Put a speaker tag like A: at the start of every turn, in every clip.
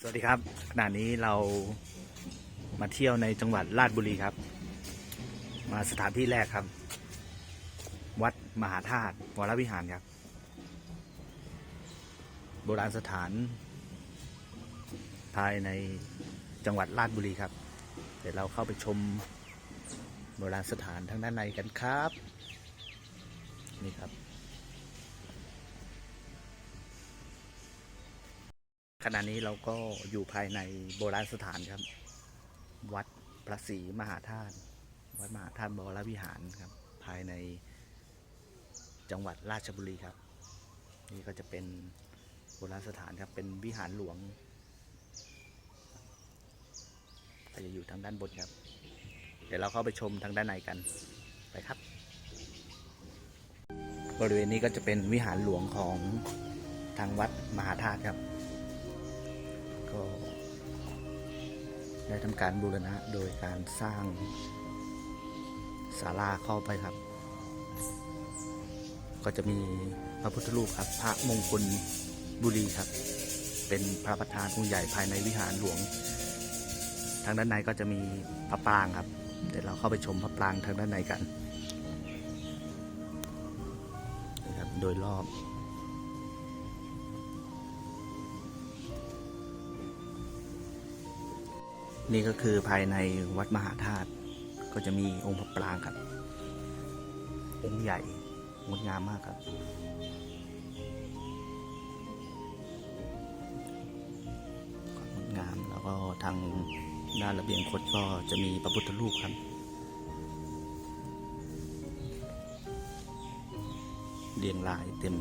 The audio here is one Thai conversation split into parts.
A: สวัสดีครับขณะนี้เรามาเที่ยวในจังหวัดราชบุรีครับ มาสถานที่แรกครับ วัดมหาธาตุวรวิหารครับ โบราณสถาน ภายในจังหวัดราชบุรีครับ เดี๋ยวเราเข้าไปชมโบราณสถานทางด้านในกันครับ นี่ครับ ขณะนี้เราก็อยู่ภายในโบราณสถานครับ วัดพระศรีมหาธาตุวัดมหาธาตุบวรวิหารครับ ภายในจังหวัดราชบุรีครับ นี่ก็จะเป็นโบราณสถานครับเป็นวิหารหลวงก็จะอยู่ทางด้านบนครับ เดี๋ยวเราเข้าไปชมทางด้านในกันไปครับ บริเวณนี้ก็จะเป็นวิหารหลวงของทางวัดมหาธาตุครับ ก็ได้ทำการบูรณะโดยการสร้างศาลาเข้าไปครับ ก็จะมีพระพุทธรูปครับ พระมงคลบุรีครับ เป็นพระประธานองค์ใหญ่ภายในวิหารหลวง ทางด้านในก็จะมีพระปรางครับ เดี๋ยวเราเข้าไปชมพระปรางทางด้านในกันนะครับโดยรอบ นี่ก็คือภายในวัดมหาธาตุก็จะมีองค์พระปรางครับองค์ใหญ่งดงามมากครับงดงามแล้วก็ทางด้านระเบียงคดก็จะมีพระพุทธรูปครับ เรียงรายเต็ม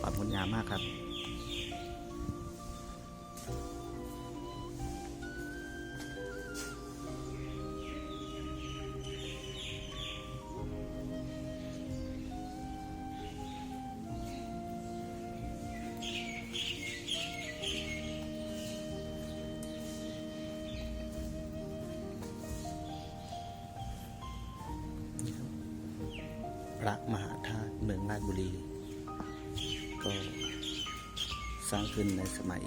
A: ความงดงามมากครับ ระมหาธาตุเมืองราชบุรี ก็สร้างขึ้นในสมัย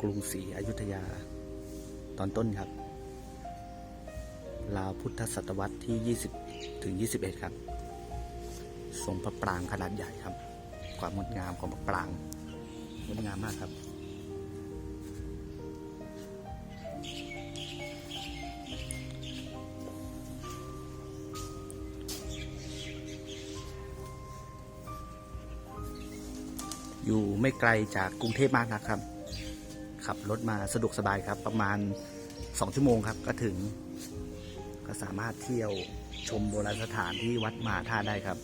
A: กรุงศรีอยุธยาตอนต้นครับ ราวพุทธศตวรรษที่ 20 ถึง 21 ครับทรงพระปรางขนาดใหญ่ครับ ความงดงามของพระปรางงดงามมากครับ อยู่ไม่ไกลจากกรุงเทพมากนะครับ ขับรถมาสะดวกสบายครับ ประมาณ 2 ชั่วโมงครับก็ถึง ก็สามารถเที่ยวชมโบราณสถานที่วัดมหาธาตุได้ครับ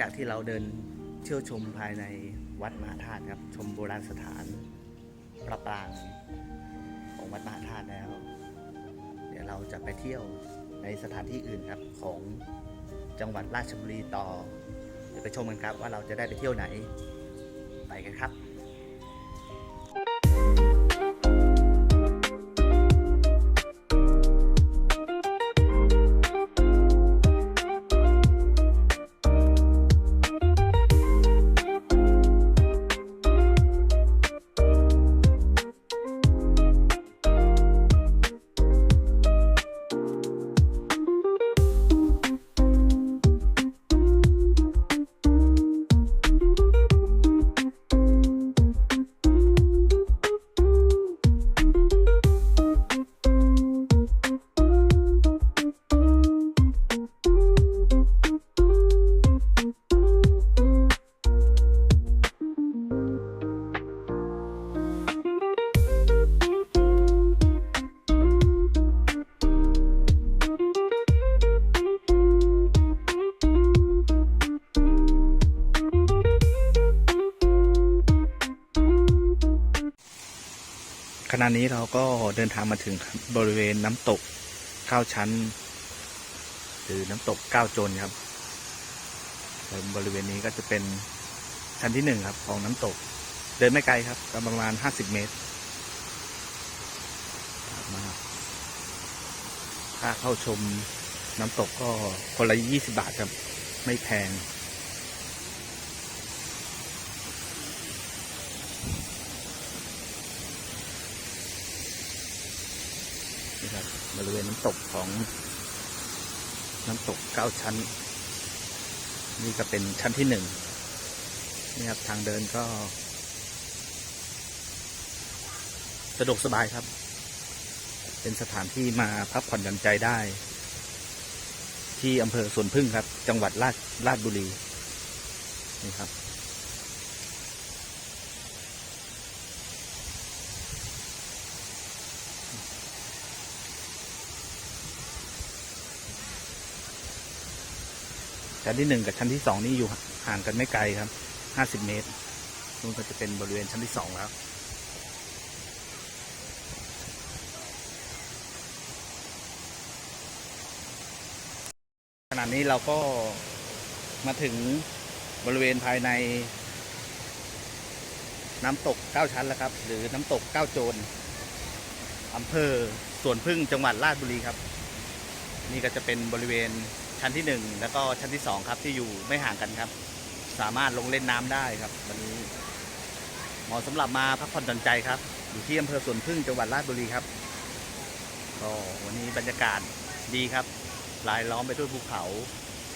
A: จากที่เราเดินเที่ยวชมภายในวัดมหาธาตุครับ ชมโบราณสถานพระปรางของวัดมหาธาตุแล้ว เดี๋ยวเราจะไปเที่ยวในสถานที่อื่นครับของจังหวัดราชบุรีต่อ เดี๋ยวไปชมกันครับว่าเราจะได้ไปเที่ยวไหน ไปกันครับ ณะนี้เราก็เดินทางมาถึงบริเวณน้ำตกเก้าชั้น หรือน้ำตกเก้าโจนครับบริเวณนี้ก็จะเป็นชั้นที่หนึ่งครับ ของน้ำตก เดินไม่ไกลครับประมาณห้าสิบเมตรมาค่าเข้าชมน้ำตกก็คนละยี่สิบาทครับ ไม่แพง นี่ครับบริเวณน้ำตกของน้ำตกเก้าชั้น นี่ก็เป็นชั้นที่หนึ่งนี่ครับทางเดินก็ สะดวกสบายครับ เป็นสถานที่มาพักผ่อนหย่อนใจได้ ที่อำเภอสวนพึ่งครับ จังหวัดราชราชบุรีนี่ครับ ชั้นที่หนึ่งกับชั้นที่สองนี่อยู่ห่างกันไม่ไกลครับห้าสิบเมตรนู่นก็จะเป็นบริเวณชั้นที่สองแล้วขณะนี้เราก็มาถึงบริเวณภายใน น้ำตกเก้าชั้นแล้วครับ หรือน้ำตกเก้าโจรอำเภอสวนพึ่งจังหวัดราชบุรีครับ นี่ก็จะเป็นบริเวณ ชั้นที่หนึ่งแล้วก็ชั้นที่สองครับที่อยู่ไม่ห่างกันครับ สามารถลงเล่นน้ำได้ครับ วันนี้เหมาะสำหรับมาพักผ่อนหย่อนใจครับ อยู่ที่อำเภอสวนพึ่งจังหวัดราชบุรีครับก็วันนี้บรรยากาศดีครับรายล้อมไปด้วยภูเขา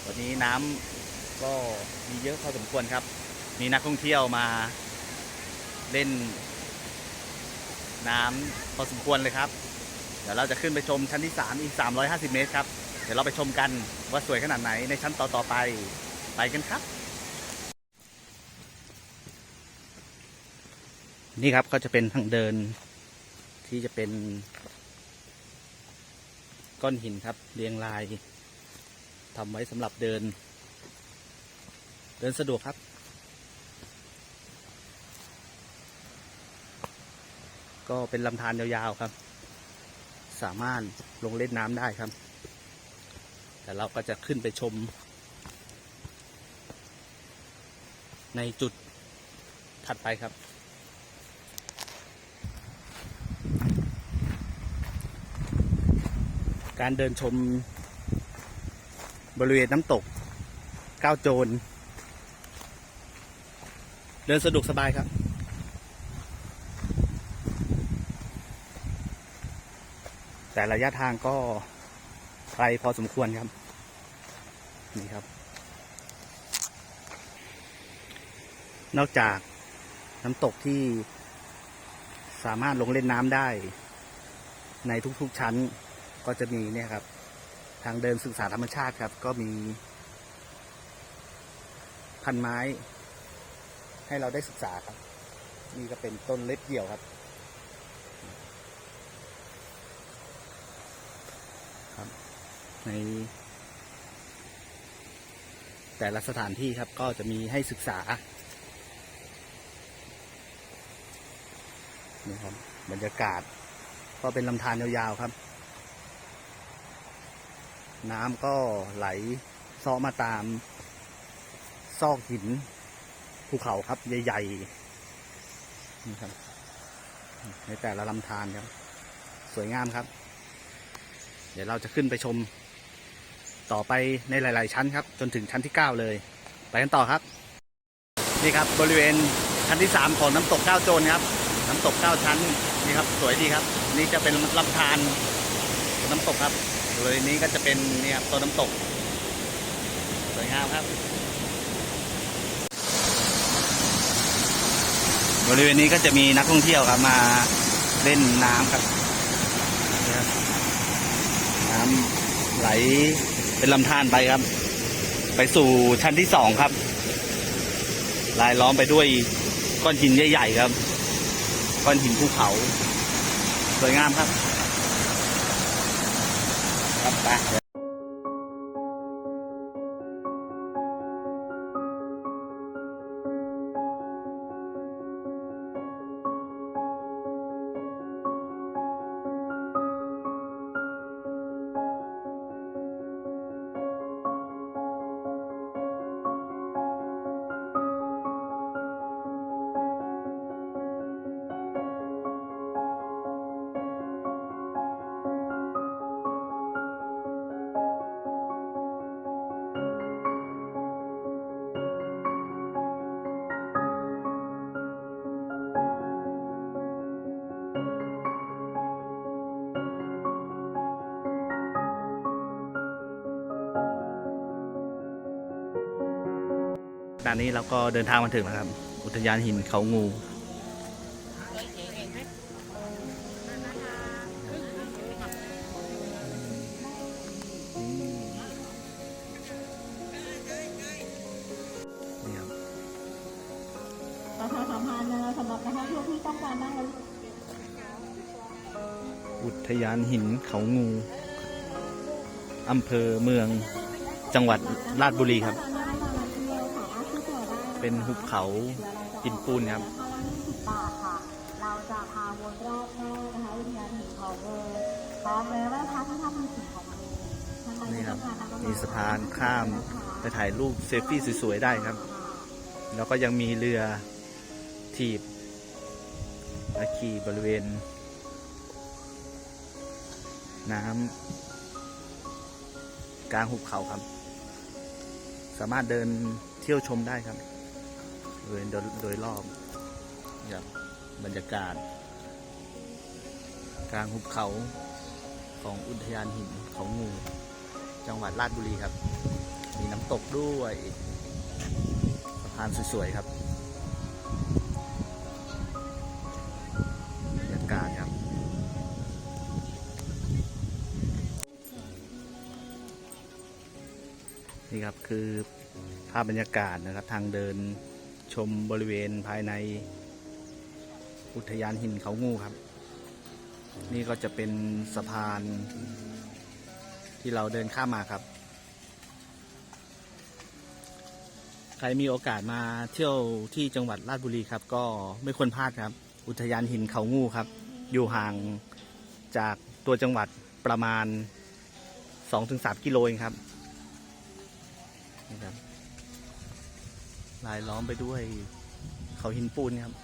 A: วันนี้น้ำก็มีเยอะพอสมควรครับ มีนักท่องเที่ยวมาเล่น น้ำพอสมควรเลยครับ เดี๋ยวเราจะขึ้นไปชมชั้นที่ 3 อีก 350 เมตรครับ เดี๋ยวเราไปชมกันว่าสวยขนาดไหนในชั้นต่อๆไป ไปกันครับ นี่ครับก็จะเป็นทางเดิน ที่จะเป็น ก้อนหินครับ เรียงรายทำไว้สำหรับเดิน เดินสะดวกครับ ก็เป็นลำธารยาวๆครับ สามารถลงเล่นน้ำได้ครับ แต่เราก็จะขึ้นไปชม ในจุดถัดไปครับ การเดินชมบริเวณน้ำตกก้าวโจร เดินสะดวกสบายครับ แต่ระยะทางก็ ไกลพอสมควรครับ นี่ครับ นอกจากน้ำตกที่สามารถลงเล่นน้ำได้ ในทุกๆชั้นก็จะมีเนี่ยครับ ทางเดินศึกษาธรรมชาติครับ ก็มี พันไม้ ให้เราได้ศึกษาครับ นี่ก็เป็นต้นเล็บเกี่ยวครับ ใน แต่ละสถานที่ครับก็จะมีให้ศึกษานี่ครับบรรยากาศ ก็เป็นลำธารยาวๆครับ น้ำก็ไหลซาะมาตาม ซอกหินภูเขาครับ ใหญ่ๆนี่ครับ ในแต่ละลำธารครับ สวยงามครับ เดี๋ยวเราจะขึ้นไปชม ต่อไปในหลาย ๆ ชั้นครับ จนถึงชั้นที่ 9 เลย ไปกันต่อครับ นี่ครับบริเวณชั้นที่ 3 ของน้ำตกเก้าโจรครับ น้ำตกเก้าชั้นนี่ครับสวยดีครับ นี่จะเป็นลำธารน้ำตกครับบริเวณนี้ก็จะเป็นเนี่ยครับตัวน้ำตกสวยงามครับ บริเวณนี้ก็จะมีนักท่องเที่ยวครับมาเล่นน้ำครับน้ำไหล เป็นลำธารไปครับ ไปสู่ชั้นที่สองครับ ลายล้อมไปด้วยก้อนหินใหญ่ๆครับ ก้อนหินภูเขา สวยงามครับ ครับไป ขณะนี้เราก็เดินทางมาถึงแล้วครับ อุทยานหินเขางูนี่คา
B: สัมพันนะสำหรับนักท่องเที่ยวที่ต้องการนั่งรถ
A: อุทยานหินเขางู อำเภอเมืองจังหวัดราชบุรีครับ
B: เป็
A: นหุบเขาหินปูนครับ
B: ค่าละ20บาทค่ะเราจะพาวนรอบนอกนะคะอุทยานหินเขางูพร้อมเลยว่าพระที่ทำเป็นสิ่งของงูท่านใด
A: นี่ครับ
B: ต้องการ
A: มีสะพานข้ามไปถ่ายรูปเซลฟี่สวยๆได้ครับ แล้วก็ยังมีเรือถีบและขี่บริเวณ น้ำกลางหุบเขาครับ สามารถเดินเที่ยวชมได้ครับบริเวณ โดยโดยรอบครับบรรยากาศ กลางหุบเขาของอุทยานหินเขางู จังหวัดราชบุรีครับ มีน้ำตกด้วยสะพานสวยๆครับบรรยากาศครับนี่ครับคือภาพบรรยากาศนะครับทางเดิน ชมบริเวณภายใน อุทยานหินเขางูครับ นี่ก็จะเป็นสะพาน ที่เราเดินข้ามมาครับ ใครมีโอกาสมาเที่ยวที่จังหวัดราชบุรีครับ ก็ไม่ควรพลาดครับ อุทยานหินเขางูครับ อยู่ห่างจากตัวจังหวัดประมาณ 2-3 กิโลเองครับนี่ครับ ลายล้อมไปด้วยเขาหินปูนครับ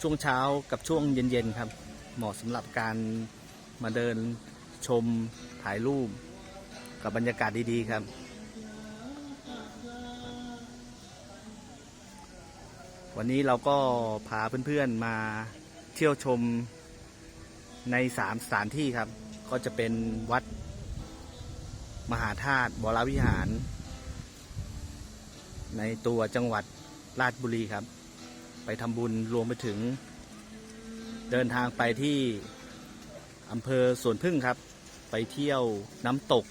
A: ช่วงเช้ากับช่วงเย็นๆครับ เหมาะสำหรับการมาเดินชมถ่ายรูป กับบรรยากาศดีๆครับวันนี้เราก็พาเพื่อนๆมาเที่ยวชมในสามสถานที่ครับ ก็จะเป็นวัด มหาธาตุบรวิหาร ในตัวจังหวัดราชบุรีครับ ไปทำบุญรวมไปถึง เดินทางไปที่อำเภอสวนพึ่งครับ ไปเที่ยวน้ำตก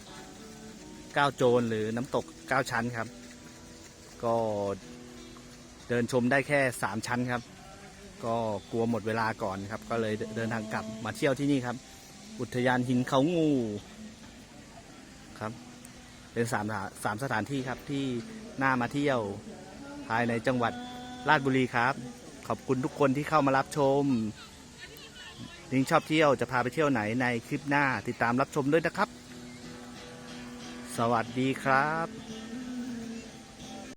A: ก้าโจรหรือน้ำตกเก้าชั้นครับ ก็เดินชมได้แค่สามชั้นครับ ก็กลัวหมดเวลาก่อนครับ ก็เลยเดินทางกลับมาเที่ยวที่นี่ครับ อุทยานหินเขางู ครับ เป็นสามสถานสามสถานที่ครับที่น่ามาเที่ยวภายในจังหวัดราชบุรีครับ ขอบคุณทุกคนที่เข้ามารับชมลิงชอบเที่ยวจะพาไปเที่ยวไหนในคลิปหน้าติดตามรับชมด้วยนะครับ สวัสดีครับ